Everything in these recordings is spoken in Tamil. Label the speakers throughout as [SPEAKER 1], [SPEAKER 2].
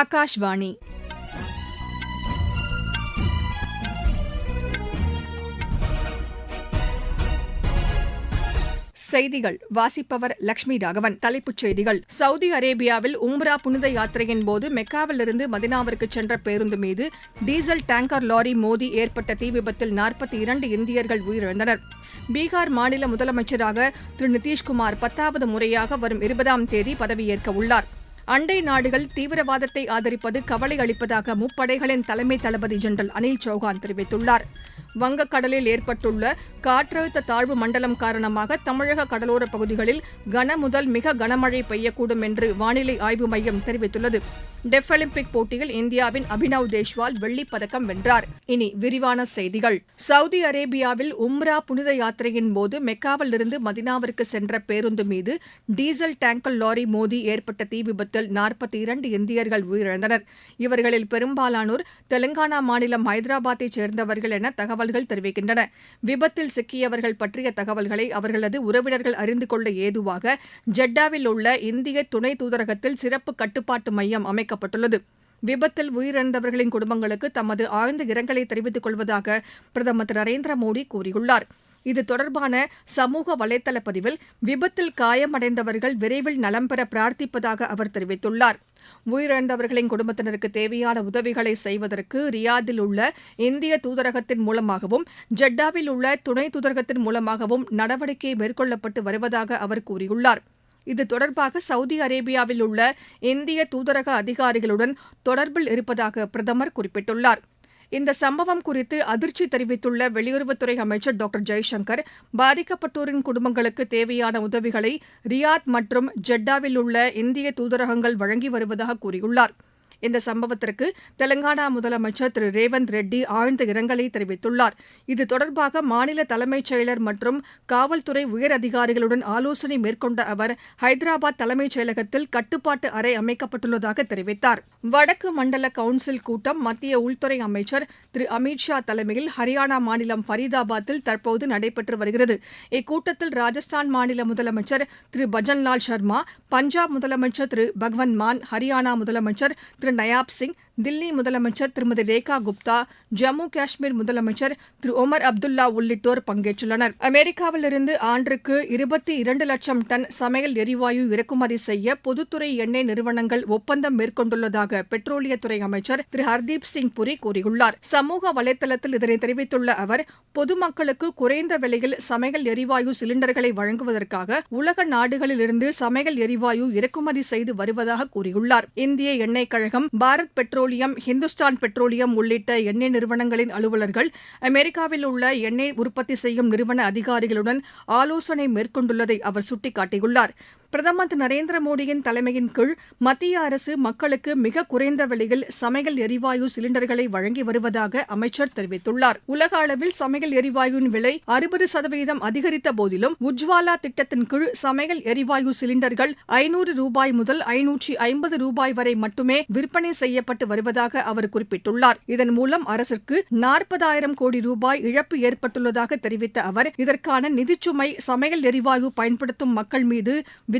[SPEAKER 1] ஆகாஷ்வாணி செய்திகள் வாசிப்பவர் லட்சுமி ராகவன் தலைப்புச் செய்திகள் சவுதி அரேபியாவில் உம்ரா புனித யாத்திரையின் போது மெக்காவிலிருந்து மதினாவிற்கு சென்ற பேருந்து மீது டீசல் டேங்கர் லாரி மோதி ஏற்பட்ட தீ விபத்தில் நாற்பத்தி இரண்டு இந்தியர்கள் உயிரிழந்தனர் பீகார் மாநில முதலமைச்சராக திரு நிதிஷ்குமார் பத்தாவது முறையாக வரும் இருபதாம் தேதி பதவியேற்க உள்ளாா் அண்டை நாடுகள் தீவிரவாதத்தை ஆதரிப்பது கவலை அளிப்பதாக முப்படைகளின் தலைமை தளபதி ஜெனரல் அனில் சௌகான் தெரிவித்துள்ளார் வங்கக்கடலில் ஏற்பட்டுள்ள காற்றழுத்த தாழ்வு மண்டலம் காரணமாக தமிழக கடலோரப் பகுதிகளில் கன முதல் மிக கனமழை பெய்யக்கூடும் என்று வானிலை ஆய்வு மையம் தெரிவித்துள்ளது டெஃப் ஒலிம்பிக் போட்டியில் இந்தியாவின் அபினவ் தேஷ்வால் வெள்ளிப் பதக்கம் வென்றார் இனி விரிவான செய்திகள் சவுதி அரேபியாவில் உம்ரா புனித யாத்திரையின் போது மெக்காவில் இருந்து மதினாவிற்கு சென்ற பேருந்து மீது டீசல் டேங்கர் லாரி மோதி ஏற்பட்ட தீ விபத்தில் நாற்பத்தி இரண்டு இந்தியர்கள் உயிரிழந்தனர் இவர்களில் பெரும்பாலானோர் தெலங்கானா மாநிலம் ஹைதராபாத்தைச் சேர்ந்தவர்கள் என தகவல் தகவல்கள் தெரிவிக்கின்றன விபத்தில் சிக்கியவர்கள் பற்றிய தகவல்களை அவர்களது உறவினர்கள் அறிந்து கொள்ள ஏதுவாக ஜெட்டாவில் உள்ள இந்திய துணை தூதரகத்தில் சிறப்பு கட்டுப்பாட்டு மையம் அமைக்கப்பட்டுள்ளது விபத்தில் உயிரிழந்தவர்களின் குடும்பங்களுக்கு தமது ஆழ்ந்த இரங்கலை தெரிவித்துக் கொள்வதாக பிரதமர் திரு நரேந்திர மோடி கூறியுள்ளார் இது தொடர்பான சமூக வலைதள பதிவில் விபத்தில் காயமடைந்தவர்கள் விரைவில் நலம் பெற பிரார்த்திப்பதாக அவர் தெரிவித்துள்ளாா் உயிரிழந்தவர்களின் குடும்பத்தினருக்கு தேவையான உதவிகளை செய்வதற்கு ரியாதில் உள்ள இந்திய தூதரகத்தின் மூலமாகவும் ஜெட்டாவில் உள்ள துணை தூதரகத்தின் மூலமாகவும் நடவடிக்கை மேற்கொள்ளப்பட்டு வருவதாக அவர் கூறியுள்ளார் இது தொடர்பாக சவுதி அரேபியாவில் உள்ள இந்திய தூதரக அதிகாரிகளுடன் தொடர்பில் இருப்பதாக பிரதமர் குறிப்பிட்டுள்ளாா் இந்த சம்பவம் குறித்து அதிர்ச்சி தெரிவித்துள்ள வெளியுறவுத்துறை அமைச்சர் டாக்டர் ஜெய்சங்கர் பாதிக்கப்பட்டோரின் குடும்பங்களுக்கு தேவையான உதவிகளை ரியாத் மற்றும் ஜெட்டாவில் உள்ள இந்திய தூதரகங்கள் வழங்கி வருவதாக கூறியுள்ளாா் இந்த சம்பவத்திற்கு தெலங்கானா முதலமைச்சர் திரு ரேவந்த் ரெட்டி ஆழ்ந்த இரங்கலை தெரிவித்துள்ளார் இது தொடர்பாக மாநில தலைமைச் செயலர் மற்றும் காவல்துறை உயர் அதிகாரிகளுடன் ஆலோசனை மேற்கொண்ட அவர் ஹைதராபாத் தலைமைச் செயலகத்தில் கட்டுப்பாட்டு அறை அமைக்கப்பட்டுள்ளதாக தெரிவித்தார் வடக்கு மண்டல கவுன்சில் கூட்டம் மத்திய உள்துறை அமைச்சர் திரு அமித்ஷா தலைமையில் ஹரியானா மாநிலம் ஃபரிதாபாத்தில் தற்போது நடைபெற்று வருகிறது இக்கூட்டத்தில் ராஜஸ்தான் மாநில முதலமைச்சர் திரு பஜன்லால் சர்மா பஞ்சாப் முதலமைச்சர் திரு பகவந்த் மான் ஹரியானா முதலமைச்சர் திரு नयाब सिंह தில்லி முதலமைச்சர் திருமதி ரேகா குப்தா ஜம்மு காஷ்மீர் முதலமைச்சர் திரு ஒமர் அப்துல்லா உள்ளிட்டோர் பங்கேற்றுள்ளனர் அமெரிக்காவிலிருந்து ஆண்டுக்கு இருபத்தி இரண்டு லட்சம் டன் சமையல் எரிவாயு இறக்குமதி செய்ய பொதுத்துறை எண்ணெய் நிறுவனங்கள் ஒப்பந்தம் மேற்கொண்டுள்ளதாக பெட்ரோலியத்துறை அமைச்சர் திரு ஹர்தீப் சிங் புரி கூறியுள்ளார் சமூக வலைதளத்தில் இதனை தெரிவித்துள்ள அவர் பொதுமக்களுக்கு குறைந்த விலையில் சமையல் எரிவாயு சிலிண்டர்களை வழங்குவதற்காக உலக நாடுகளிலிருந்து சமையல் எரிவாயு இறக்குமதி செய்து வருவதாக கூறியுள்ளார் இந்திய எண்ணெய் கழகம் Bharat petrol petroleum Hindustan petroleum உள்ளிட்ட எண்ணெய் நிறுவனங்களின் அலுவலர்கள் அமெரிக்காவில் உள்ள எண்ணெய் உற்பத்தி செய்யும் நிறுவன அதிகாரிகளுடன் ஆலோசனை மேற்கொண்டுள்ளதை அவர் சுட்டிக்காட்டியுள்ளாா் பிரதமர் திரு நரேந்திர மோடியின் தலைமையின் கீழ் மத்திய அரசு மக்களுக்கு மிக குறைந்த விலையில் சமையல் எரிவாயு சிலிண்டர்களை வழங்கி வருவதாக அமைச்சர் தெரிவித்துள்ளார் உலக அளவில் சமையல் எரிவாயுவின் விலை அறுபது சதவீதம் அதிகரித்த போதிலும் உஜ்வாலா திட்டத்தின் கீழ் சமையல் எரிவாயு சிலிண்டர்கள் ஐநூறு ரூபாய் முதல் ஐநூற்றி ஐம்பது ரூபாய் வரை மட்டுமே விற்பனை செய்யப்பட்டு வருவதாக அவர் குறிப்பிட்டுள்ளார் இதன் மூலம் அரசுக்கு நாற்பதாயிரம் கோடி ரூபாய் இழப்பு ஏற்பட்டுள்ளதாக தெரிவித்த அவர் இதற்கான நிதிச்சுமை சமையல் எரிவாயு பயன்படுத்தும் மக்கள் மீது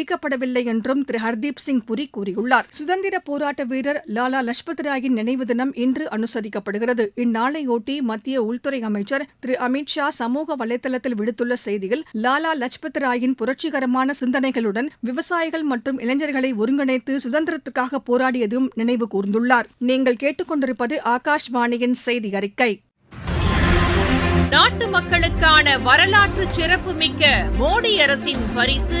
[SPEAKER 1] விதிக்கப்படவில்லை என்றும் திரு ஹர்தீப் சிங் புரி கூறியுள்ளார் சுதந்திர போராட்ட வீரர் லாலா லஜ்பத் ராயின் நினைவு தினம் இன்று அனுசரிக்கப்படுகிறது இந்நாளையொட்டி மத்திய உள்துறை அமைச்சர் திரு அமித் ஷா சமூக வலைதளத்தில் விடுத்துள்ள செய்தியில் லாலா லஜ்பத் ராயின் புரட்சிகரமான சிந்தனைகளுடன் விவசாயிகள் மற்றும் இளைஞர்களை ஒருங்கிணைத்து சுதந்திரத்துக்காக போராடியதும் நினைவு கூர்ந்துள்ளார் நீங்கள் கேட்டுக்கொண்டிருப்பது ஆகாஷ்வாணியின் செய்தி அறிக்கை
[SPEAKER 2] நாட்டு மக்களுக்கான வரலாற்று சிறப்புமிக்க மோடி அரசின் பரிசு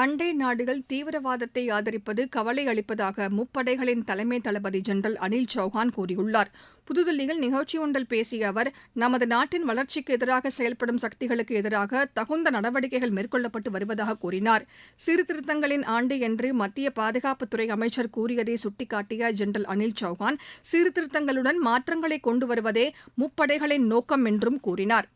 [SPEAKER 1] அண்டை நாடுகள் தீவிரவாதத்தை ஆதரிப்பது கவலை அளிப்பதாக முப்படைகளின் தலைமை தளபதி ஜெனரல் அனில் சௌஹான் கூறியுள்ளார் புதுதில்லியில் நிகழ்ச்சி ஒன்றில் பேசிய அவர் நமது நாட்டின் வளர்ச்சிக்கு எதிராக செயல்படும் சக்திகளுக்கு எதிராக தகுந்த நடவடிக்கைகள் மேற்கொள்ளப்பட்டு வருவதாக கூறினார் சீர்திருத்தங்களின் ஆண்டு என்று மத்திய பாதுகாப்புத்துறை அமைச்சர் கூறியதை சுட்டிக்காட்டிய ஜெனரல் அனில் சௌஹான் சீர்திருத்தங்களுடன் மாற்றங்களை கொண்டு வருவதே முப்படைகளின் நோக்கம் என்றும் கூறினாா்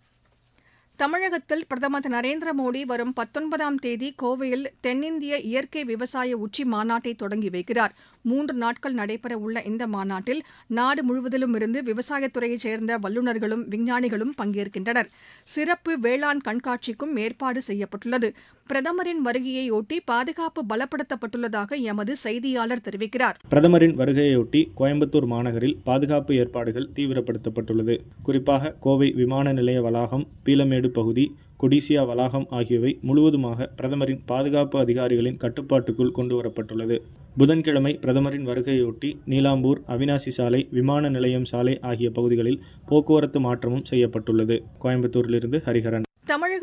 [SPEAKER 1] தமிழகத்தில் பிரதமர் திரு நரேந்திர மோடி வரும் பத்தொன்பதாம் தேதி கோவையில் தென்னிந்திய இயற்கை விவசாய உச்சி மாநாட்டை தொடங்கி வைக்கிறார் மூன்று நாட்கள் நடைபெற உள்ள இந்த மாநாட்டில் நாடு முழுவதிலும் இருந்து விவசாயத்துறையைச் சேர்ந்த வல்லுநர்களும் விஞ்ஞானிகளும் பங்கேற்கின்றனர் சிறப்பு வேளாண் கண்காட்சிக்கும் ஏற்பாடு செய்யப்பட்டுள்ளது பிரதமரின் வருகையையொட்டி பாதுகாப்பு பலப்படுத்தப்பட்டுள்ளதாக எமது செய்தியாளர் தெரிவிக்கிறார்
[SPEAKER 3] பிரதமரின் வருகையொட்டி கோயம்புத்தூர் மாநகரில் பாதுகாப்பு ஏற்பாடுகள் தீவிரப்படுத்தப்பட்டுள்ளது குறிப்பாக கோவை விமான நிலைய வளாகம் பீலமேடு பகுதி கொடிசியா வளாகம் ஆகியவை முழுவதுமாக பிரதமரின் பாதுகாப்பு அதிகாரிகளின் கட்டுப்பாட்டுக்குள் கொண்டுவரப்பட்டுள்ளது புதன்கிழமை பிரதமரின் வருகையொட்டி நீலாம்பூர் அவினாசி சாலை விமான நிலையம் சாலை ஆகிய பகுதிகளில் போக்குவரத்து மாற்றமும் செய்யப்பட்டுள்ளது கோயம்புத்தூரிலிருந்து ஹரிஹரன்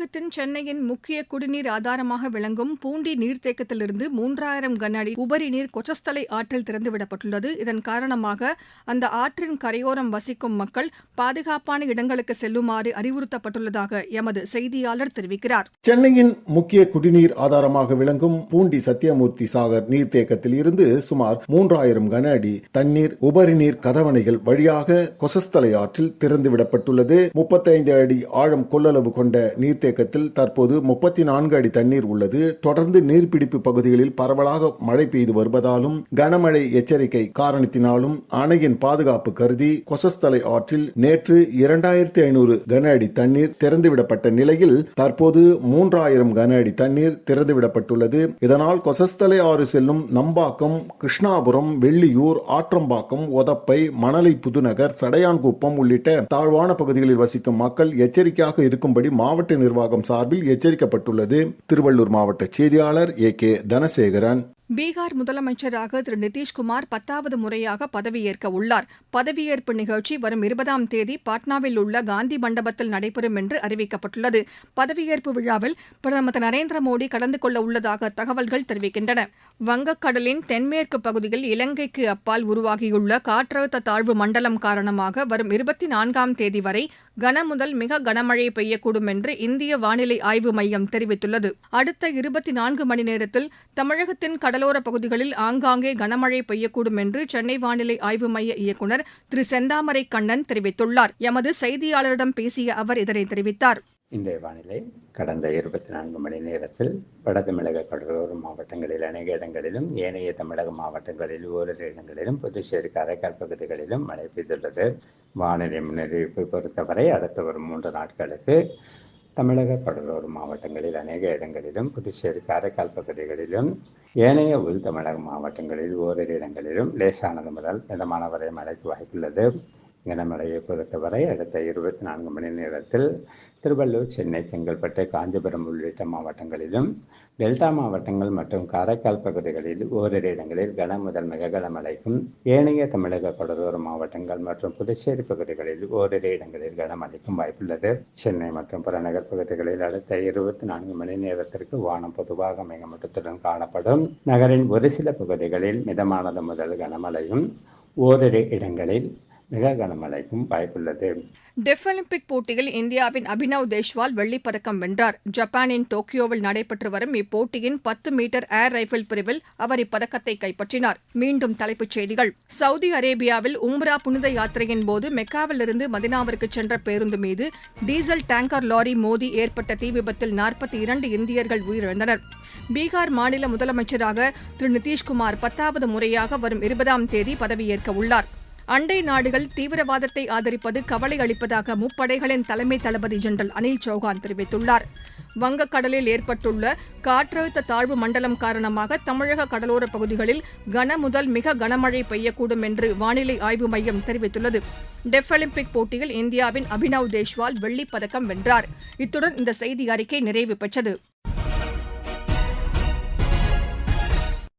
[SPEAKER 1] தமிழகத்தின் சென்னையின் முக்கிய குடிநீர் ஆதாரமாக விளங்கும் பூண்டி நீர்த்தேக்கத்திலிருந்து மூன்றாயிரம் கன அடி உபரி நீர் கொச்சஸ்தலை ஆற்றில் திறந்துவிடப்பட்டுள்ளது இதன் காரணமாக அந்த ஆற்றின் கரையோரம் வசிக்கும் மக்கள் பாதுகாப்பான இடங்களுக்கு செல்லுமாறு அறிவுறுத்தப்பட்டுள்ளதாக எமது செய்தியாளர் தெரிவிக்கிறார்
[SPEAKER 4] சென்னையின் முக்கிய குடிநீர் ஆதாரமாக விளங்கும் பூண்டி சத்தியமூர்த்தி சாகர் நீர்த்தேக்கத்தில் இருந்து சுமார் மூன்றாயிரம் கன அடி தண்ணீர் உபரி நீர் கதவணைகள் வழியாக கொசஸ்தலை ஆற்றில் திறந்துவிடப்பட்டுள்ளது முப்பத்தைந்து அடி ஆழம் கொள்ளளவு கொண்ட நீர்த்தேக்க இயக்கத்தில் தற்போது முப்பத்தி நான்கு அடி தண்ணீர் உள்ளது தொடர்ந்து நீர்பிடிப்பு பகுதிகளில் பரவலாக மழை பெய்து வருவதாலும் கனமழை எச்சரிக்கை காரணத்தினாலும் அணையின் பாதுகாப்பு கருதி கொசஸ்தலை ஆற்றில் நேற்று இரண்டாயிரத்தி ஐநூறு கன அடி தண்ணீர் திறந்துவிடப்பட்ட நிலையில் தற்போது மூன்றாயிரம் கன அடி தண்ணீர் திறந்துவிடப்பட்டுள்ளது இதனால் கொசஸ்தலை ஆறு செல்லும் நம்பாக்கம் கிருஷ்ணாபுரம் வெள்ளியூர் ஆற்றம்பாக்கம் ஒதப்பை மணலை புதுநகர் சடையான்குப்பம் உள்ளிட்ட தாழ்வான பகுதிகளில் வசிக்கும் மக்கள் எச்சரிக்கையாக இருக்கும்படி மாவட்ட நிர்வாகம் நிர்வாகம் சார்பில் எச்சரிக்கப்பட்டுள்ளது திருவள்ளூர் மாவட்ட செய்தியாளர் ஏ கே தனசேகரன்
[SPEAKER 1] பீகார் முதலமைச்சராக திரு நிதிஷ்குமார் பத்தாவது முறையாக பதவியேற்க உள்ளார் பதவியேற்பு நிகழ்ச்சி வரும் இருபதாம் தேதி பாட்னாவில் உள்ள காந்தி மண்டபத்தில் நடைபெறும் என்று அறிவிக்கப்பட்டுள்ளது பதவியேற்பு விழாவில் பிரதமர் திரு நரேந்திர மோடி கலந்து கொள்ள உள்ளதாக தகவல்கள் தெரிவிக்கின்றன வங்கக்கடலின் தென்மேற்கு பகுதியில் இலங்கைக்கு அப்பால் உருவாகியுள்ள காற்றழுத்த தாழ்வு மண்டலம் காரணமாக வரும் இருபத்தி நான்காம் தேதி வரை கன முதல் மிக கனமழை பெய்யக்கூடும் என்று இந்திய வானிலை ஆய்வு மையம் தெரிவித்துள்ளது அடுத்த இருபத்தி நான்கு மணி நேரத்தில் தமிழகத்தின் கடல் கடலோரப் பகுதிகளில் ஆங்காங்கே கனமழை பெய்யக்கூடும் என்று சென்னை வானிலை ஆய்வு மைய இயக்குநர் திரு செந்தாமரை கண்ணன் தெரிவித்துள்ளார் எமது செய்தியாளரிடம் பேசிய அவர் இதனை தெரிவித்தார்
[SPEAKER 5] இன்றைய வானிலை கடந்த இருபத்தி நான்கு மணி நேரத்தில் வட தமிழக கடலோர மாவட்டங்களில் அநேக இடங்களிலும் ஏனைய தமிழக மாவட்டங்களில் ஓரிரு இடங்களிலும் புதுச்சேரி காரைக்கால் பகுதிகளிலும் மழை பெய்துள்ளது வானிலை முன்னறிவிப்பை பொறுத்தவரை அடுத்த ஒரு மூன்று நாட்களுக்கு தமிழக கடலோர மாவட்டங்களில் அநேக இடங்களிலும் புதுச்சேரி காரைக்கால் பகுதிகளிலும் ஏனைய உள் தமிழக மாவட்டங்களில் ஓரிரு இடங்களிலும் லேசானது முதல் மிதமான வரை மழைக்கு வாய்ப்புள்ளது மழையை பொறுத்தவரை அடுத்த இருபத்தி நான்கு மணி நேரத்தில் திருவள்ளூர் சென்னை செங்கல்பட்டு காஞ்சிபுரம் உள்ளிட்ட மாவட்டங்களிலும் டெல்டா மாவட்டங்கள் மற்றும் காரைக்கால் பகுதிகளில் ஓரிரு இடங்களில் கன முதல் மிக கனமழைக்கும் ஏனைய தமிழக கடலோர மாவட்டங்கள் மற்றும் புதுச்சேரி பகுதிகளில் ஓரிரு இடங்களில் கனமழைக்கும் வாய்ப்புள்ளது சென்னை மற்றும் புறநகர் பகுதிகளில் அடுத்த இருபத்தி நான்கு மணி நேரத்திற்கு வானம் பொதுவாக மேகமூட்டத்துடன் காணப்படும் நகரின் ஒரு சில பகுதிகளில் மிதமானது முதல் கனமழையும் ஓரிரு இடங்களில் மிக கனமழைக்கும் வாய்ப்புள்ளது
[SPEAKER 1] டெஃப் ஒலிம்பிக் போட்டியில் இந்தியாவின் அபினவ் தேஷ்வால் வெள்ளிப் பதக்கம் வென்றார் ஜப்பானின் டோக்கியோவில் நடைபெற்று வரும் இப்போட்டியின் பத்து மீட்டர் ஏர் ரைபிள் பிரிவில் அவர் இப்பதக்கத்தை கைப்பற்றினார் மீண்டும் தலைப்புச் செய்திகள் சவுதி அரேபியாவில் உம்ரா புனித யாத்திரையின் போது மெக்காவிலிருந்து மதினாவிற்கு சென்ற பேருந்து மீது டீசல் டேங்கர் லாரி மோதி ஏற்பட்ட தீ விபத்தில் நாற்பத்தி இரண்டு இந்தியர்கள் உயிரிழந்தனர் பீகார் மாநில முதலமைச்சராக திரு நிதிஷ்குமார் பத்தாவது முறையாக வரும் இருபதாம் தேதி பதவியேற்க உள்ளார் அண்டை நாடுகள் தீவிரவாதத்தை ஆதரிப்பது கவலை அளிப்பதாக முப்படைகளின் தலைமை தளபதி ஜெனரல் அனில் சௌகான் தெரிவித்துள்ளார் வங்கக்கடலில் ஏற்பட்டுள்ள காற்றழுத்த தாழ்வு மண்டலம் காரணமாக தமிழக கடலோரப் பகுதிகளில் கன முதல் மிக கனமழை பெய்யக்கூடும் என்று வானிலை ஆய்வு மையம் தெரிவித்துள்ளது டெஃப் ஒலிம்பிக் போட்டியில் இந்தியாவின் அபினவ் தேஷ்வால் வெள்ளிப் பதக்கம் வென்றார் இத்துடன் இந்த செய்தி அறிக்கை நிறைவு பெற்றது